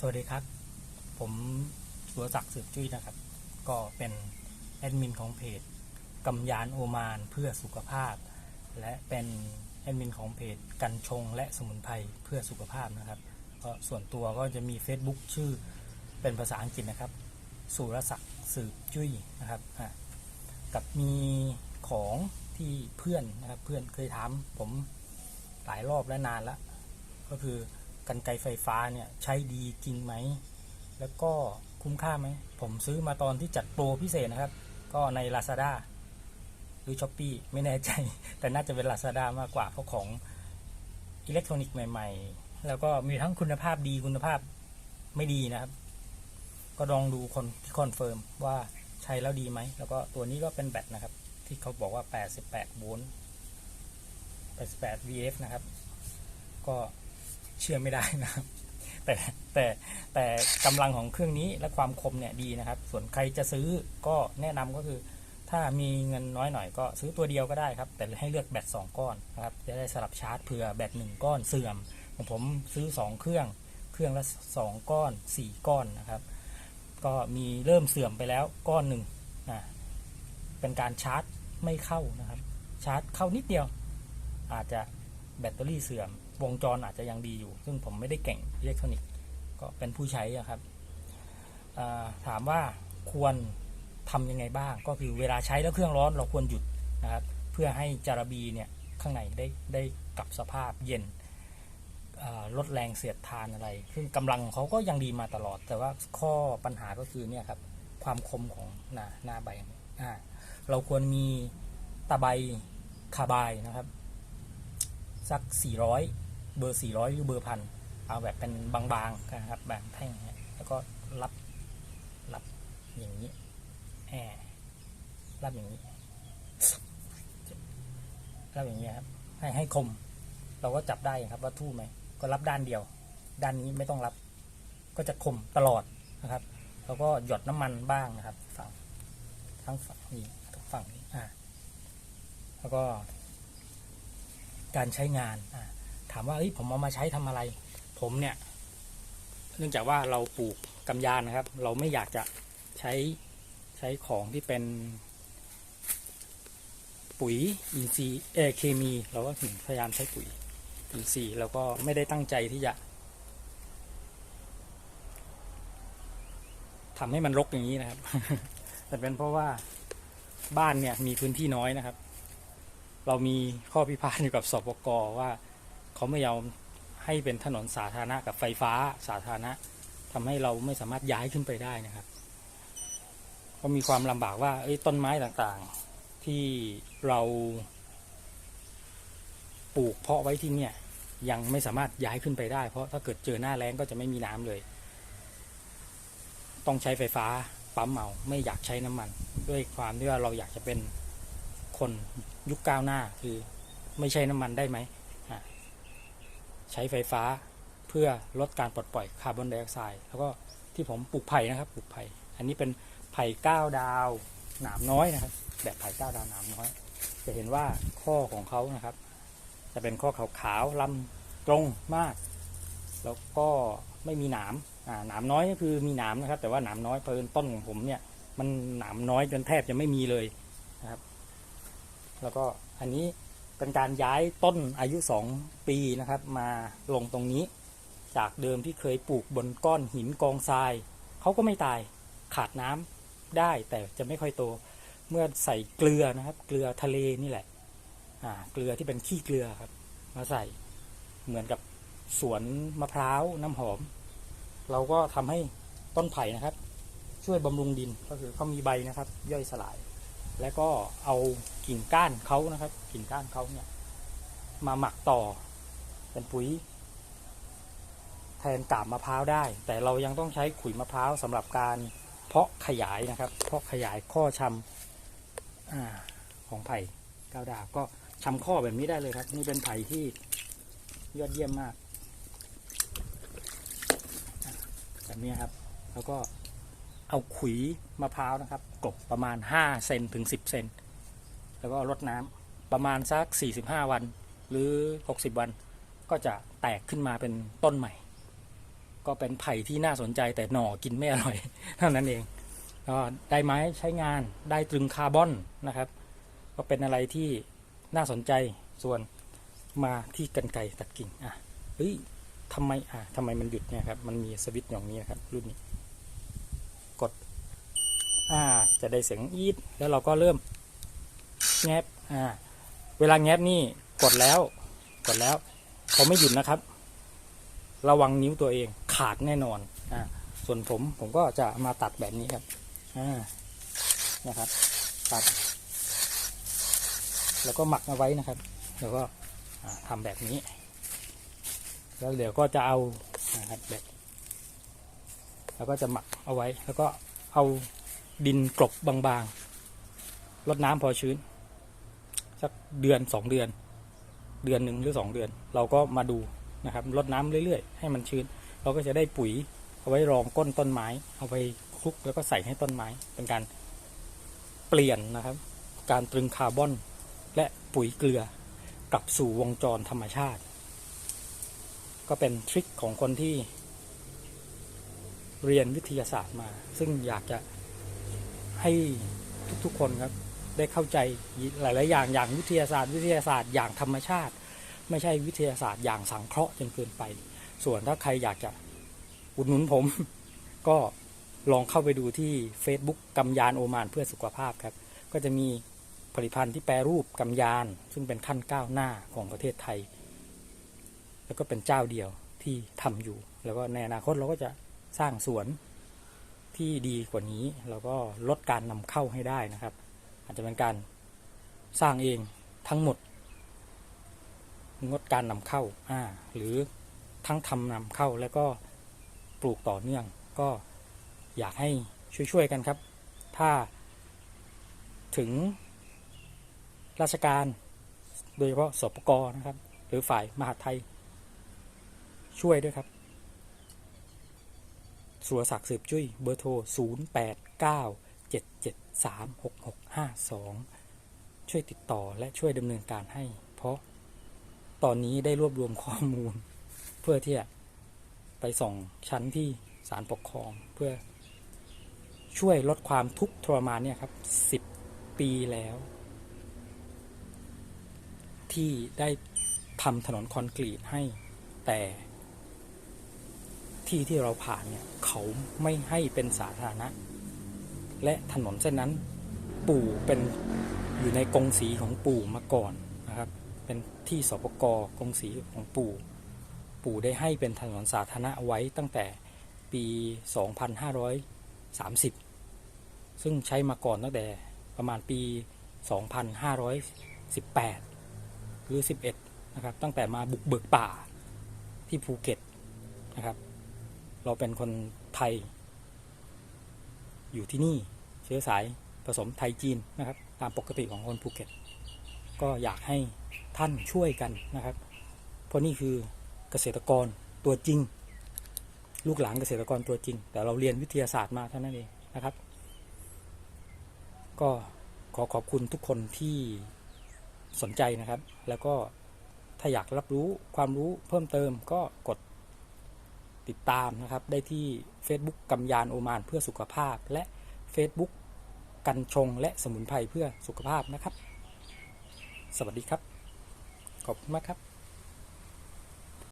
สวัสดีครับ ผมสุรศักดิ์สืบจุ้ยนะครับ ก็เป็นแอดมินของเพจกำยานโอมานเพื่อสุขภาพ และเป็นแอดมินของเพจกันชงและสมุนไพรเพื่อสุขภาพนะครับก็ส่วนตัวก็จะมี Facebook ชื่อเป็นภาษาอังกฤษนะครับ สุรศักดิ์สืบจุ้ยนะครับกับมีของที่เพื่อนนะครับเพื่อนเคยถามผมหลายรอบและนานแล้วก็คือ กันไกไฟฟ้าเนี่ยใช้ดีจริงไหม แล้วก็คุ้มค่าไหม ผมซื้อมาตอนที่จัดโปรพิเศษนะครับ ก็ใน Lazada หรือ s h อ p e e ไม่แน่ใจ แต่น่าจะเป็น Lazada มากกว่าเพราะของอิเล็กทรอนิกส์ใหม่ ๆ แล้วก็มีทั้งคุณภาพดีคุณภาพไม่ดีนะครับ ก็ลองดูคนที่คอนเฟิร์มว่าใช้แล้วดีไหม แล้วก็ตัวนี้ก็เป็นแบตนะครับ ที่เขาบอกว่า 88 โวลต์ 88 VF นะครับ ก็ เชื่อไม่ได้นะครับ แต่แต่แต่กำลังของเครื่องนี้และความคมเนี่ยดีนะครับ ส่วนใครจะซื้อก็แนะนำก็คือ ถ้ามีเงินน้อยหน่อยก็ซื้อตัวเดียวก็ได้ครับ แต่ให้เลือกแบต2ก้อนนะครับจะได้สลับชาร์จเผื่อแบตหนึ่งก้อนเสื่อมของผมซื้อ 2 เครื่อง เครื่องละ 2 ก้อน 4 ก้อนนะครับ ก็มีเริ่มเสื่อมไปแล้วก้อนหนึ่งนะเป็นการชาร์จไม่เข้านะครับ ชาร์จเข้านิดเดียว อาจจะแบตเตอรี่เสื่อม วงจรอาจจะยังดีอยู่ ซึ่งผมไม่ได้เก่งอิเล็กทรอนิกส์ก็เป็นผู้ใช้อะครับถามว่าควรทำยังไงบ้าง ก็คือเวลาใช้แล้วเครื่องร้อนเราควรหยุดนะครับ เพื่อให้จารบีเนี่ยข้างในได้ได้กลับสภาพเย็นลดแรงเสียดทานอะไร ซึ่งกำลังของเขาก็ยังดีมาตลอด แต่ว่าข้อปัญหาก็คือเนี่ยครับความคมของหน้าหน้าใบอ่าเราควรมีตะไบคาบายนะครับ สัก 400 เบอร์ 400 หรือเบอร์พันเอาแบบเป็นบางๆนะครับแบบแท่งแล้วก็รับรับอย่างนี้แอบรับอย่างนี้รับอย่างนี้ครับให้ให้คม เราก็จับได้ครับว่าทู่ไหมก็รับด้านเดียว ด้านนี้ไม่ต้องรับ ก็จะคมตลอดนะครับแล้วก็หยดน้ำมันบ้างนะครับฝั่งทั้งฝั่งนี้ทุกฝั่งนี้อ่าแล้วก็การใช้งานอ่า ถามว่าเอ้ยผมเอามาใช้ทำอะไร ผมเนี่ย เนื่องจากว่าเราปลูกกำยานนะครับ เราไม่อยากจะใช้ใช้ของที่เป็น ปุ๋ยอินทรีย์เออเคมี เราก็ถึงพยายามใช้ปุ๋ยอินทรีย์แล้วก็ไม่ได้ตั้งใจที่จะทำให้มันรกอย่างนี้นะครับ แต่เป็นเพราะว่าบ้านเนี่ยมีพื้นที่น้อยนะครับ เรามีข้อพิพาทอยู่กับสปกว่า เขาไม่ยอมให้เป็นถนนสาธารณะกับไฟฟ้าสาธารณะทำให้เราไม่สามารถย้ายขึ้นไปได้นะครับ ก็มีความลำบากว่าต้นไม้ต่างๆที่เราปลูกเพาะไว้ที่เนี่ยยังไม่สามารถย้ายขึ้นไปได้ เพราะถ้าเกิดเจอหน้าแล้งก็จะไม่มีน้ำเลย ต้องใช้ไฟฟ้าปั๊มเอาไม่อยากใช้น้ำมัน ด้วยความที่ว่าเราอยากจะเป็นคนยุคก้าวหน้าคือไม่ใช้น้ำมันได้ไหม ใช้ไฟฟ้าเพื่อลดการปลดปล่อยคาร์บอนไดออกไซด์แล้วก็ที่ผมปลูกไผ่นะครับปลูกไผ่อันนี้เป็นไผ่ก้าวดาวหนามน้อยนะครับ แบบไผ่ก้าวดาวหนามน้อย จะเห็นว่าข้อของเขานะครับ จะเป็นข้อขาวๆลำตรงมาก แล้วก็ไม่มีหนามอ่าหนามน้อยก็คือมีหนามนะครับ แต่ว่าหนามน้อยเพราะต้นของผมเนี่ยมันหนามน้อยจนแทบจะไม่มีเลยนะครับ แล้วก็อันนี้ เป็นการย้ายต้นอายุสองปีนะครับ มาลงตรงนี้ จากเดิมที่เคยปลูกบนก้อนหินกองทรายเขาก็ไม่ตายขาดน้ำได้แต่จะไม่ค่อยโต เมื่อใส่เกลือนะครับ เกลือทะเลนี่แหละอ่าเกลือที่เป็นขี้เกลือครับ มาใส่เหมือนกับสวนมะพร้าวน้ำหอม เราก็ทำให้ต้นไผ่นะครับ ช่วยบำรุงดินก็คือเขามีใบนะครับ ย่อยสลาย แล้วก็เอากิ่งก้านเขานะครับ กิ่งก้านเขาเนี่ย มาหมักต่อเป็นปุ๋ย แทนกาบมะพร้าวได้ แต่เรายังต้องใช้ขุยมะพร้าวสำหรับการเพาะขยายนะครับ เพาะขยายข้อชำอของไผ่ก้าวดาวก็ชำข้อแบบนี้ได้เลยครับ นี่เป็นไผ่ที่ยอดเยี่ยมมากแบบนี้ครับ แล้วก็ เอาขุยมะพร้าวนะครับกลบประมาณ 5 เซนถึง 10 เซนแล้วก็รดน้ำประมาณสัก 45 วัน หรือ 60 วันก็จะแตกขึ้นมาเป็นต้นใหม่ ก็เป็นไผ่ที่น่าสนใจแต่หน่อกินไม่อร่อยเท่านั้นเองก็ได้ไม้ใช้งานได้ตรึงคาร์บอนนะครับ ก็เป็นอะไรที่น่าสนใจส่วนมาที่กันไกตัดกิ่งอะเฮ้ยทำไมอะทำไมมันหยุดเนี่ยครับมันมีสวิตช์อย่างนี้นะครับรุ่นนี้ อ่า จะได้เสียงอีดแล้วเราก็เริ่มแงบอ่า เวลาแงบนี่กดแล้ว กดแล้วเขาไม่หยุดนะครับ ระวังนิ้วตัวเองขาดแน่นอนอ่าส่วนผมผมก็จะมาตัดแบบนี้ครับอ่านะครับ ตัด แล้วก็หมักเอาไว้นะครับ แล้วก็อ่าทำแบบนี้ แล้วเดี๋ยวก็จะเอานะครับแบบแล้วก็จะหมักเอาไว้ แล้วก็เอา ดินกลบบางๆรดน้ำพอชื้น สักเดือนสองเดือน เดือนหนึ่งหรือสองเดือน เราก็มาดูนะครับรดน้ำเรื่อยๆ ให้มันชื้น เราก็จะได้ปุ๋ยเอาไว้รองก้นต้นไม้ เอาไปคลุกแล้วก็ใส่ให้ต้นไม้ เป็นการเปลี่ยนนะครับ การตรึงคาร์บอน และปุ๋ยเกลือกลับสู่วงจรธรรมชาติ ก็เป็นทริคของคนที่เรียนวิทยาศาสตร์มา ซึ่งอยากจะ ให้ทุกๆคนครับได้เข้าใจหลายๆอย่างอย่างวิทยาศาสตร์ วิทยาศาสตร์อย่างธรรมชาติ ไม่ใช่วิทยาศาสตร์อย่างสังเคราะห์จนเกินไป ส่วนถ้าใครอยากจะอุดหนุนผม ก็ลองเข้าไปดูที่ Facebook กำยานโอมานเพื่อสุขภาพครับ ก็จะมีผลิตภัณฑ์ที่แปรรูปกำยาน ซึ่งเป็นขั้นก้าวหน้าของประเทศไทย แล้วก็เป็นเจ้าเดียวที่ทำอยู่ แล้วก็ในอนาคตเราก็จะสร้างสวน ที่ดีกว่านี้ แล้วก็ลดการนำเข้าให้ได้นะครับ อาจจะเป็นการสร้างเองทั้งหมด งดการนำเข้าอ่าหรือทั้งทำนำเข้าแล้วก็ปลูกต่อเนื่อง ก็อยากให้ช่วยๆกันครับ ถ้าถึงราชการโดยเฉพาะสปกนะครับ หรือฝ่ายมหาไทยช่วยด้วยครับ สุรศักดิ์สืบจุ้ยเบอร์โทร 0 8 9 7 7 3 6 6 5 2 ช่วยติดต่อและช่วยดำเนินการให้ เพราะตอนนี้ได้รวบรวมข้อมูล เพื่อที่จะไปส่งชั้นที่ศาลปกครองเพื่อช่วยลดความทุกข์ทรมานเนี่ยครับ10ปีแล้ว ที่ได้ทำถนนคอนกรีตให้แต่ที่ที่เราผ่านเนี่ย เขาไม่ให้เป็นสาธารณะ และถนนเส้นนั้นปู่เป็นอยู่ในกรงสีของปู่มาก่อนนะครับ เป็นที่สปกกรงสีของปู่ ปู่ได้ให้เป็นถนนสาธารณะไว้ตั้งแต่ปี 2530 ซึ่งใช้มาก่อนตั้งแต่ประมาณปี 2518 หรือ 11 นะครับ ตั้งแต่มาบุกเบิกป่าที่ภูเก็ตนะครับ เราเป็นคนไทย อยู่ที่นี่เชื้อสายผสมไทยจีนนะครับ ตามปกติของคนภูเก็ต ก็อยากให้ท่านช่วยกันนะครับ เพราะนี่คือเกษตรกรตัวจริง ลูกหลานเกษตรกรตัวจริง แต่เราเรียนวิทยาศาสตร์มาเท่านั้นเองนะครับ ก็ขอขอบคุณทุกคนที่สนใจนะครับ แล้วก็ถ้าอยากรับรู้ความรู้เพิ่มเติมก็กด ติดตามนะครับ ได้ที่ Facebook กำยานโอมานเพื่อสุขภาพ และ Facebook กันชงและสมุนไพรเพื่อสุขภาพนะครับ สวัสดีครับ ขอบคุณมากครับ